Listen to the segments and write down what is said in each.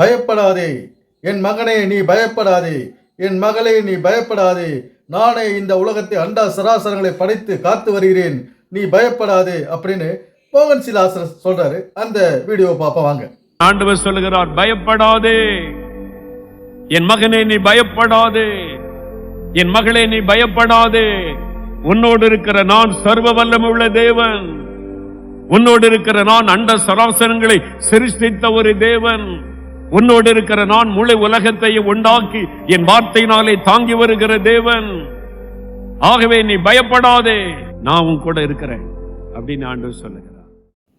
பயப்படாதே. என் மகனே நீ பயப்படாதே. என் மகளே நீ பயப்படாதே. நானே இந்த உலகத்தை அண்டா சராசரங்களை படைத்து காத்து வருகிறேன். நீ பயப்படாதே அப்படின்னு மோகன் சிலாசர் சொல்றாரு. அந்த வீடியோ பார்ப்போம் வாங்க. ஆண்டவர் சொல்லுகிறார் பயப்படாதே. என் மகனே நீ பயப்படாதே. என் மகளே நீ பயப்படாதே. உன்னோடு இருக்கிற நான் சர்வ வல்லமுள்ள தேவன். உன்னோடு இருக்கிற நான் அண்ட சராசரங்களை சிருஷ்டித்த ஒரு தேவன். உன்னோடு இருக்கிற நான் முழு உலகத்தையும் உண்டாக்கி என் வார்த்தையினாலே தாங்கி வருகிற தேவன். ஆகவே நீ பயப்படாதே நான் உன் கூட இருக்கிறேன் அப்படின்னு ஆண்டு சொல்லுகிறார்.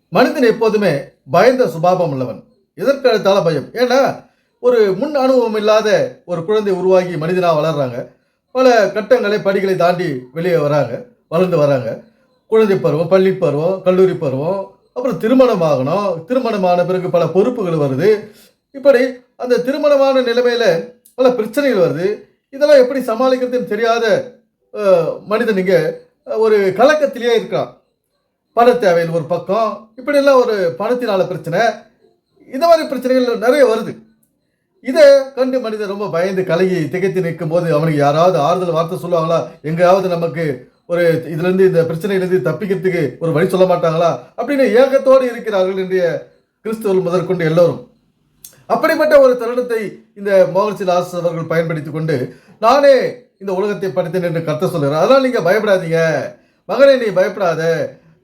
மனிதன் எப்போதுமே பயந்த சுபாவம் உள்ளவன். எதற்கு அடுத்தால பயம்? ஏன்னா ஒரு முன் அனுபவம் இல்லாத ஒரு குழந்தை உருவாகி மனிதனாக வளர்றாங்க. பல கட்டங்களை படிகளை தாண்டி வெளியே வராங்க வளர்ந்து வராங்க. குழந்தை பருவம் பள்ளி பருவம் கல்லூரி பருவம் அப்புறம் திருமணம் ஆகணும். திருமணமான பிறகு பல பொறுப்புகள் வருது. இப்படி அந்த திருமணமான நிலைமையில் பல பிரச்சனைகள் வருது. இதெல்லாம் எப்படி சமாளிக்கிறதுன்னு தெரியாத மனிதனுங்க மனிதன் ஒரு கலக்கத்திலேயே இருக்கான். பண தேவையில் ஒரு பக்கம் இப்படியெல்லாம் ஒரு பணத்தினால பிரச்சனை. இந்த மாதிரி பிரச்சனைகள் நிறைய வருது. இதை கண்டு மனிதன் ரொம்ப பயந்து கலகி திகைத்து நிற்கும் போது அவனுக்கு யாராவது ஆறுதல் வார்த்தை சொல்லுவாங்களா? எங்கேயாவது நமக்கு ஒரு இதுலேருந்து இந்த பிரச்சனையிலேருந்து தப்பிக்கிறதுக்கு ஒரு வழி சொல்ல மாட்டாங்களா? அப்படின்னு ஏக்கத்தோடு இருக்கிறார்கள் இன்றைய கிறிஸ்துவல் முதற்கொண்டு எல்லோரும். அப்படிப்பட்ட ஒரு தருணத்தை இந்த மோகன்சி சிலாஸ் அவர்கள் பயன்படுத்தி கொண்டு நானே இந்த உலகத்தை படித்தேன் என்று கருத்தை சொல்கிறேன் அதனால் நீங்கள் பயப்படாதீங்க. மகனை நீ பயப்படாத.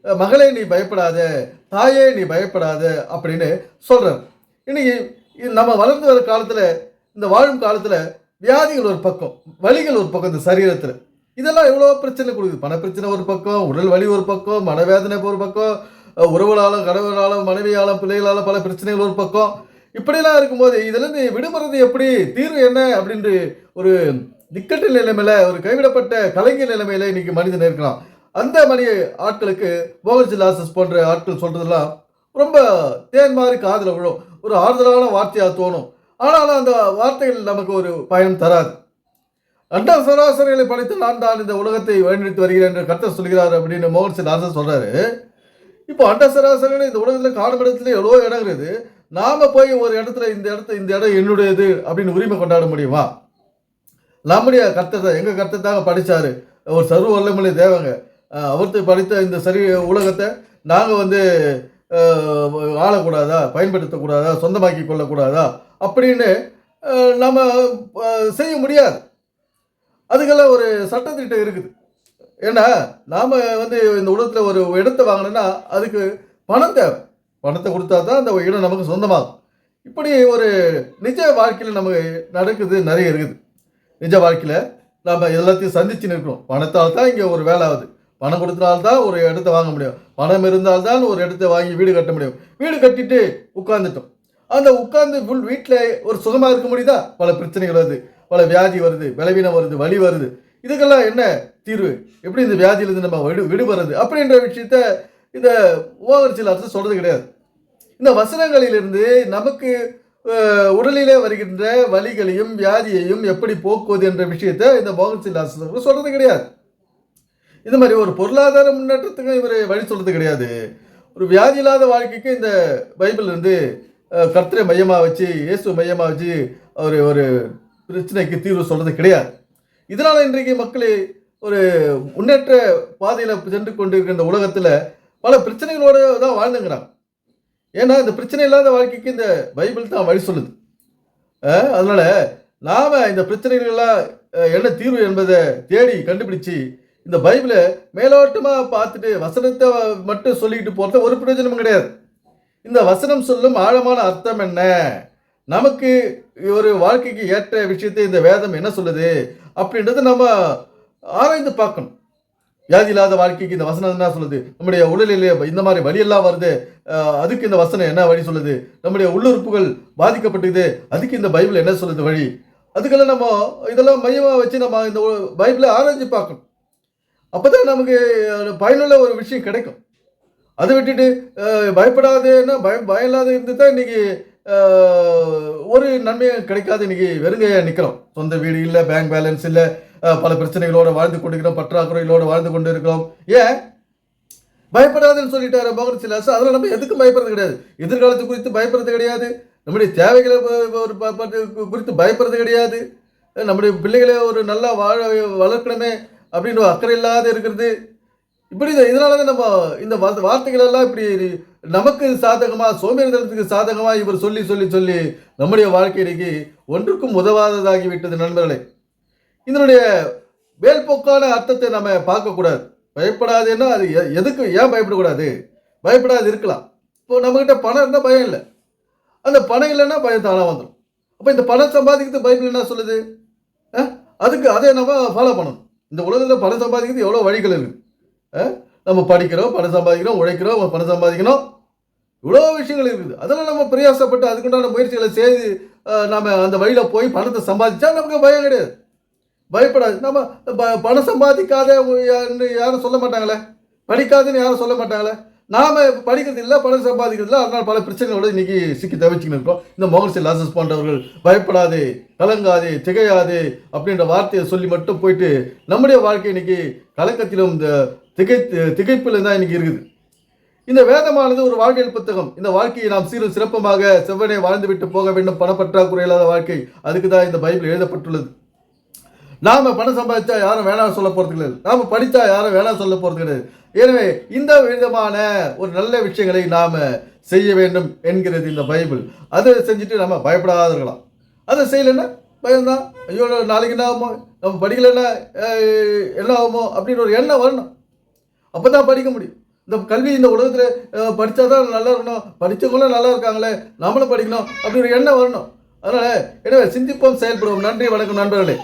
மகளே நீ பயப்படாத. தாயே நீ பயப்படாத அப்படின்னு சொல்கிறார் இன்னைக்கு இது நம்ம வளர்ந்து வர காலத்தில் இந்த வாழும் காலத்தில் வியாதிகள் ஒரு பக்கம் வலிகள் ஒரு பக்கம் இந்த சரீரத்தில். இதெல்லாம் எவ்வளோ பிரச்சனை கொடுக்குது. பண பிரச்சனை ஒரு பக்கம் உடல் வலி ஒரு பக்கம் மனவேதனை ஒரு பக்கம் உறவுகளாலும் கடவுளாலும் மனைவியாலும் பிள்ளைகளாலும் பல பிரச்சனைகள் ஒரு பக்கம். இப்படியெல்லாம் இருக்கும்போது இதுலேருந்து விடுபடுறது எப்படி? தீர்வு என்ன? அப்படின்ற ஒரு நிக்கட்டு நிலைமையில் ஒரு கைவிடப்பட்ட கலைஞர் நிலைமையில் இன்றைக்கி மனிதன் இருக்கலாம். அந்த மாதிரி ஆட்களுக்கு போகர்ஜி லாசஸ் போன்ற ஆட்கள் சொல்கிறதெல்லாம் ரொம்ப தேன் மாதிரி காதில் விழும். ஒரு ஆறுதலான வார்த்தையாக தோணும். ஆனாலும் அந்த வார்த்தைகள் நமக்கு ஒரு பயன் தராது. அண்டா சராசரிகளை படைத்து நான் தான் இந்த உலகத்தை வழிநடத்தி வருகிறேன் என்று கர்த்தர் சொல்கிறார் அப்படின்னு மோகன் சிங் லாசஸ் சொல்றாரு. இப்போ அண்ட சராசரிகளை இந்த உலகத்தில் காணும் இடத்துல எவ்வளோ இடம் இருக்குது. நாம போய் ஒரு இடத்துல இந்த இடத்த இந்த இடம் என்னுடையது அப்படின்னு உரிமை கொண்டாட முடியுமா? நம்முடைய கர்த்தத்தை தான் எங்கள் கர்த்தர் படித்தார் ஒரு சர்வ வல்லமலை தேவங்க. அவர்த்து படித்த இந்த சரி உலகத்தை நாங்கள் வந்து ஆளக்கூடாதா? பயன்படுத்தக்கூடாதா? சொந்தமாக்கி கொள்ளக்கூடாதா? அப்படின்னு நம்ம செய்ய முடியாது. அதுக்கெல்லாம் ஒரு சட்டத்திட்டம் இருக்குது. ஏன்னா நாம் வந்து இந்த உலகத்தில் ஒரு இடத்தை வாங்கினோன்னா அதுக்கு பணம் தேவை. பணத்தை கொடுத்தா தான் அந்த இடம் நமக்கு சொந்தமாகும். இப்படி ஒரு நிஜ வாழ்க்கையில் நமக்கு நடக்குது நிறைய இருக்குது. நிஜ வாழ்க்கையில் நம்ம எல்லாத்தையும் சந்திச்சு நிற்கணும் பணத்தால் தான் இங்கே ஒரு வேலை ஆகுது. பணம் கொடுத்தனால்தான் ஒரு இடத்த வாங்க முடியும். பணம் இருந்தால்தான் ஒரு இடத்த வாங்கி வீடு கட்ட முடியும். வீடு கட்டிட்டு உட்காந்துட்டோம் அந்த உட்கார்ந்து ஃபுல் வீட்டில் ஒரு சுகமாக இருக்க முடியுதா? பல பிரச்சனைகள் வருது. பல வியாதி வருது. பலவீனம் வருது. வலி வருது. இதுக்கெல்லாம் என்ன தீர்வு? எப்படி இந்த வியாதியிலிருந்து நம்ம விடு விடுபடுறது? அப்படின்ற விஷயத்த இந்த ஓவர்ச்சியில் அரசு சொல்கிறது கிடையாது. இந்த வசனங்களிலிருந்து நமக்கு உடலிலே வருகின்ற வலிகளையும் வியாதியையும் எப்படி போக்குவது என்ற விஷயத்தை இந்த மோகன்சிலாசன் சொல்றது கிடையாது. இது மாதிரி ஒரு பொருளாதார முன்னேற்றத்துக்கு இவர் வழி சொல்றது கிடையாது. ஒரு வியாதி இல்லாத வாழ்க்கைக்கு இந்த பைபிள் வந்து கர்த்தரை மையமாக வச்சு இயேசு மையமாக வச்சு ஒரு ஒரு பிரச்சனைக்கு தீர்வு சொல்றது கிடையாது. இதனால் இன்றைக்கு மக்கள் ஒரு முன்னேற்ற பாதையில் சென்று கொண்டிருக்கின்ற உலகத்தில் பல பிரச்சனைகளோடு தான் வாழ்ந்துங்கிறாங்க. ஏன்னா இந்த பிரச்சனை இல்லாத வாழ்க்கைக்கு இந்த பைபிள் தான் வழி சொல்லுது. அதனால நாம இந்த பிரச்சனைகள்லாம் என்ன தீர்வு என்பதை தேடி கண்டுபிடிச்சு இந்த பைபிளை மேலோட்டமாக பார்த்துட்டு வசனத்தை மட்டும் சொல்லிக்கிட்டு போகிறது ஒரு பிரயோஜனமும் கிடையாது. இந்த வசனம் சொல்லும் ஆழமான அர்த்தம் என்ன? நமக்கு ஒரு வாழ்க்கைக்கு ஏற்ற விஷயத்தை இந்த வேதம் என்ன சொல்லுது? அப்படின்றத நம்ம ஆராய்ந்து பார்க்கணும். வியாதி இல்லாத வாழ்க்கைக்கு இந்த வசனம் என்ன சொல்லுது? நம்முடைய உடலிலே இந்த மாதிரி வழியெல்லாம் வருது. அதுக்கு இந்த வசனம் என்ன வழி சொல்லுது? நம்முடைய உள்ளுறுப்புகள் பாதிக்கப்பட்டது. அதுக்கு இந்த பைபிள் என்ன சொல்லுது வழி? அதுக்கெல்லாம் நம்ம இதெல்லாம் மையமாக வச்சு நம்ம இந்த பைபிளை ஆராய்ஞ்சு பார்க்கணும். அப்பதான் நமக்கு பயனுள்ள ஒரு விஷயம் கிடைக்கும். அதை விட்டுட்டு பயப்படாதுன்னா பயப்படாதேன்னா பயம் பயம் இல்லாத இருந்து தான் இன்னைக்கு ஒரு நன்மையும் கிடைக்காது இன்னைக்கு வெறுங்கையாக நிற்கிறோம் சொந்த வீடு இல்லை பேங்க் பேலன்ஸ் இல்லை பல பிரச்சனைகளோடு வாழ்ந்து கொண்டிருக்கிறோம் பற்றாக்குறைகளோட வாழ்ந்து கொண்டு இருக்கிறோம் ஏன்? பயப்படாதுன்னு சொல்லிட்டாரு மோகன் சிலாஸ் அதெல்லாம் நம்ம எதுக்கும் பயப்படுறது கிடையாது. எதிர்காலத்து குறித்து பயப்படுறது கிடையாது. நம்முடைய தேவைகளை ப- ஒரு குறித்து பயப்படுறது கிடையாது. நம்முடைய பிள்ளைகளை ஒரு நல்லா வாழ வளர்க்கணுமே அப்படின்னு அக்கறை இல்லாத இருக்கிறது. இப்படி இதனால தான் நம்ம இந்த வார்த்தை- வார்த்தைகள் எல்லாம் இப்படி நமக்கு சாதகமாக சோம்பேறித்தனத்துக்கு சாதகமாக இவர் சொல்லி சொல்லி சொல்லி நம்முடைய வாழ்க்கை ஒன்றுக்கும் உதவாததாகிவிட்டது நண்பர்களே. இதனுடைய மேல்போக்கான அர்த்தத்தை நம்ம பார்க்கக்கூடாது. பயப்படாதுன்னா அது எ- எதுக்கு ஏன் பயப்படக்கூடாது? பயப்படாது இருக்கலாம். இப்போ நம்மக்கிட்ட பணம் இருந்தால் பயம் இல்லை. அந்த பணம் இல்லைன்னா பயம் தானாக வந்துடும் அப்போ இந்த பணம் சம்பாதிக்கிறது பைபிள் என்ன சொல்லுது? அதுக்கு அதை நம்ம ஃபாலோ பண்ணணும். இந்த உலகத்தில் பணம் சம்பாதிக்கிறது எவ்வளோ வழிகள் இருக்குது நம்ம படிக்கிறோம் பணம் சம்பாதிக்கிறோம் உழைக்கிறோம் பணம் சம்பாதிக்கணும். இவ்வளோ விஷயங்கள் இருக்குது. அதெல்லாம் நம்ம பிரயாசப்பட்டு அதுக்குண்டான முயற்சிகளை செய்து நம்ம அந்த வழியில் போய் பணத்தை சம்பாதிச்சா நமக்கு பயம் கிடையாது. பயப்படாது. நம்ம ப- பணம் சம்பாதிக்காத யாரும் சொல்ல மாட்டாங்களே? படிக்காதுன்னு யாரும் சொல்ல மாட்டாங்களே? நாம படிக்கிறது இல்லை பணம் சம்பாதிக்கிறது இல்லை அதனால் பல பிரச்சனைகளோட இன்னைக்கு சிக்கி தவிச்சுக்கின்னு இருக்கோம். இந்த மோகன்சி லாசஸ் போன்றவர்கள் பயப்படாது கலங்காதே திகையாதே அப்படின்ற வார்த்தையை சொல்லி மட்டும் போயிட்டு நம்முடைய வாழ்க்கை இன்னைக்கு கலக்கத்திலும் இந்த திகை திகைப்பில் தான் இன்றைக்கி இருக்குது. இந்த வேதமானது ஒரு வாழ்வியல் புத்தகம். இந்த வாழ்க்கையை நாம் சீரும் சிறப்பமாக செவ்வனே வாழ்ந்துவிட்டு போக வேண்டும் பணப்பற்றாக்குறை இல்லாத வாழ்க்கை. அதுக்கு தான் இந்த பைபிள் எழுதப்பட்டுள்ளது. நாம பணம் சம்பாதிச்சா யாரும் வேணாம் சொல்ல போகிறது கிடையாது. நாம் படித்தா யாரும் வேணாம் சொல்ல போகிறது கிடையாது. எனவே இந்த விதமான ஒரு நல்ல விஷயங்களை நாம் செய்ய வேண்டும் என்கிறது இந்த பைபிள். அதை செஞ்சுட்டு நம்ம பயப்படாத இருக்கலாம் அதை செய்யலைன்னா பயம்தான். ஐயோ நாளைக்கு என்ன ஆகுமோ? நம்ம படிக்கலைன்னா என்ன ஆகுமோ? அப்படின்னு ஒரு எண்ணம் வரணும். அப்போ தான் படிக்க முடியும். இந்த கல்வி இந்த உலகத்தில் படித்தா தான் நல்லா இருக்கணும். படித்தவங்களும் நல்லா இருக்காங்களே. நம்மளும் படிக்கணும். அப்படி ஒரு எண்ணம் வரணும். அதனால் எனவே சிந்திப்போம் செயல்படுவோம். நன்றி வணக்கம் நண்பர்களே.